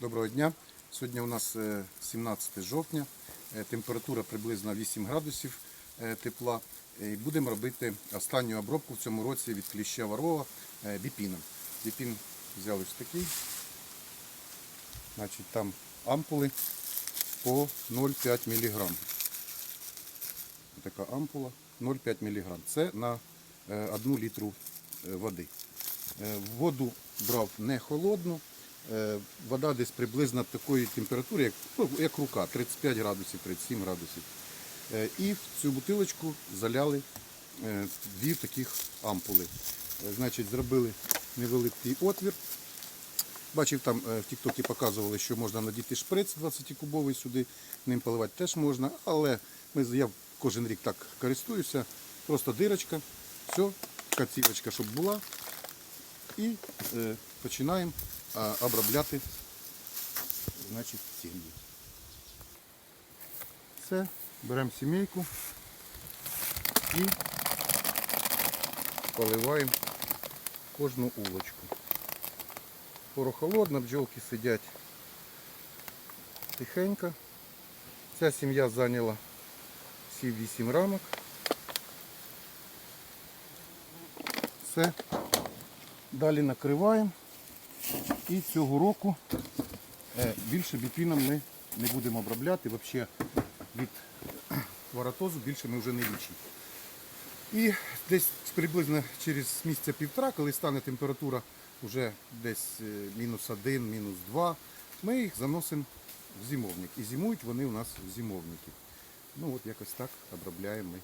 Доброго дня. Сьогодні у нас е, 17 жовтня, Е, температура приблизно 8 градусів е, тепла. Е, будемо робити останню обробку в цьому році від кліща ворова е, біпіном. Біпін взяли ось такий. Значить, там ампули по 0,5 мг. Така ампула 0,5 мг. Це на 1 літру е, води. Е, Воду брав не холодну. Е, Вода десь приблизно такої температури, як, ну, як рука, 35 градусів, 37 градусів. Е, І в цю бутилочку заляли е, дві таких ампули. Значить, зробили невеликий отвір. Бачив, там в Тіктокі показували, що можна надіти шприц 20-кубовий сюди, ним поливати теж можна, але ми, я кожен рік так користуюся. Просто дирочка, все, така цівочка, щоб була. І е, починаємо обробляти значить, сім'ї. Все, беремо сімейку і поливаємо кожну улочку. Порохолодно, бджолки сидять тихенько. Ця сім'я зайняла всі 8 рамок. Все. Далі накриваємо. І цього року е, більше біпіном ми не будемо обробляти. Взагалі від хворотозу більше ми вже не лічимо. І десь приблизно через місяця півтора, коли стане температура вже десь е, мінус один, мінус два, ми їх заносимо в зимовник. І зимують вони у нас в зимовнику. Ну от якось так обробляємо ми